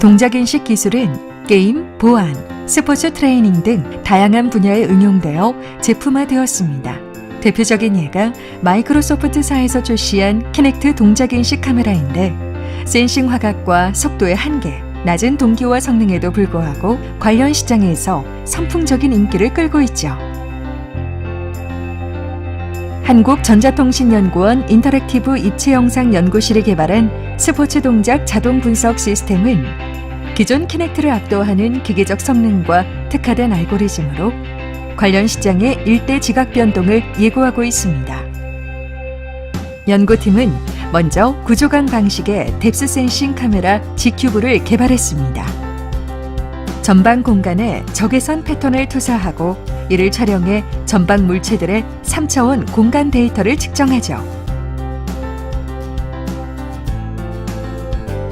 동작인식 기술은 게임, 보안, 스포츠 트레이닝 등 다양한 분야에 응용되어 제품화되었습니다. 대표적인 예가 마이크로소프트사에서 출시한 키넥트 동작인식 카메라인데 센싱 화각과 속도의 한계, 낮은 동기화 성능에도 불구하고 관련 시장에서 선풍적인 인기를 끌고 있죠. 한국전자통신연구원 인터랙티브 입체영상 연구실이 개발한 스포츠 동작 자동 분석 시스템은 기존 키넥트를 압도하는 기계적 성능과 특화된 알고리즘으로 관련 시장의 일대 지각 변동을 예고하고 있습니다. 연구팀은 먼저 구조강 방식의 뎁스 센싱 카메라 G큐브를 개발했습니다. 전방 공간에 적외선 패턴을 투사하고 이를 촬영해 전방 물체들의 3차원 공간 데이터를 측정하죠.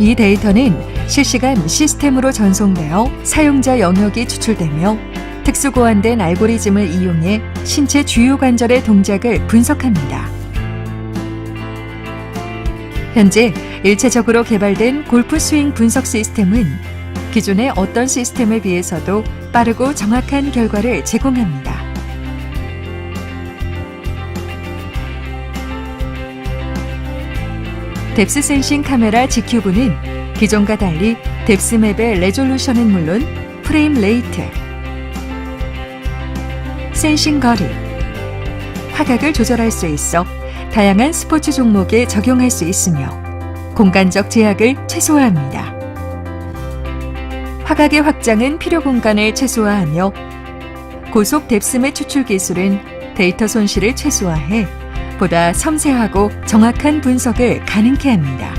이 데이터는 실시간 시스템으로 전송되어 사용자 영역이 추출되며 특수 고안된 알고리즘을 이용해 신체 주요 관절의 동작을 분석합니다. 현재 일체적으로 개발된 골프 스윙 분석 시스템은 기존의 어떤 시스템에 비해서도 빠르고 정확한 결과를 제공합니다. 뎁스 센싱 카메라 G큐브는 기존과 달리 뎁스맵의 레졸루션은 물론 프레임 레이트, 센싱 거리, 화각을 조절할 수 있어 다양한 스포츠 종목에 적용할 수 있으며 공간적 제약을 최소화합니다. 화각의 확장은 필요 공간을 최소화하며 고속 뎁스맵 추출 기술은 데이터 손실을 최소화해 보다 섬세하고 정확한 분석을 가능케 합니다.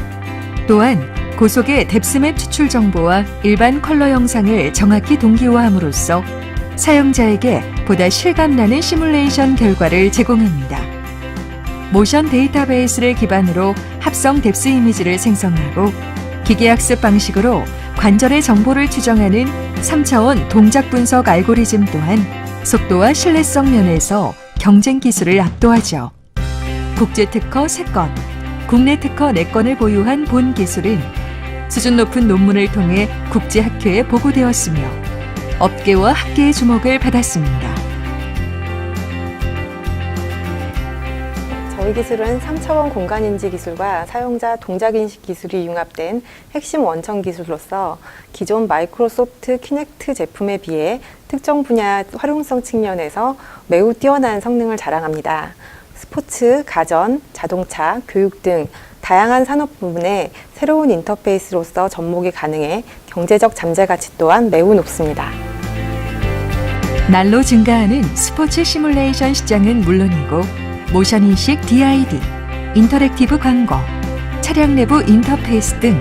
또한 고속의 뎁스맵 추출 정보와 일반 컬러 영상을 정확히 동기화함으로써 사용자에게 보다 실감나는 시뮬레이션 결과를 제공합니다. 모션 데이터베이스를 기반으로 합성 뎁스 이미지를 생성하고 기계학습 방식으로 관절의 정보를 추정하는 3차원 동작 분석 알고리즘 또한 속도와 신뢰성 면에서 경쟁 기술을 압도하죠. 국제 특허 3건, 국내 특허 4건을 보유한 본 기술은 수준 높은 논문을 통해 국제 학회에 보고되었으며 업계와 학계의 주목을 받았습니다. 저희 기술은 3차원 공간 인지 기술과 사용자 동작 인식 기술이 융합된 핵심 원천 기술로서 기존 마이크로소프트 키넥트 제품에 비해 특정 분야 활용성 측면에서 매우 뛰어난 성능을 자랑합니다. 스포츠, 가전, 자동차, 교육 등 다양한 산업 부문에 새로운 인터페이스로서 접목이 가능해 경제적 잠재 가치 또한 매우 높습니다. 날로 증가하는 스포츠 시뮬레이션 시장은 물론이고 모션 인식 DID, 인터랙티브 광고, 차량 내부 인터페이스 등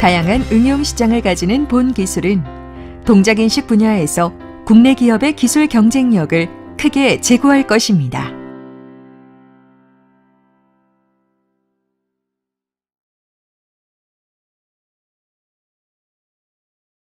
다양한 응용 시장을 가지는 본 기술은 동작 인식 분야에서 국내 기업의 기술 경쟁력을 크게 제고할 것입니다.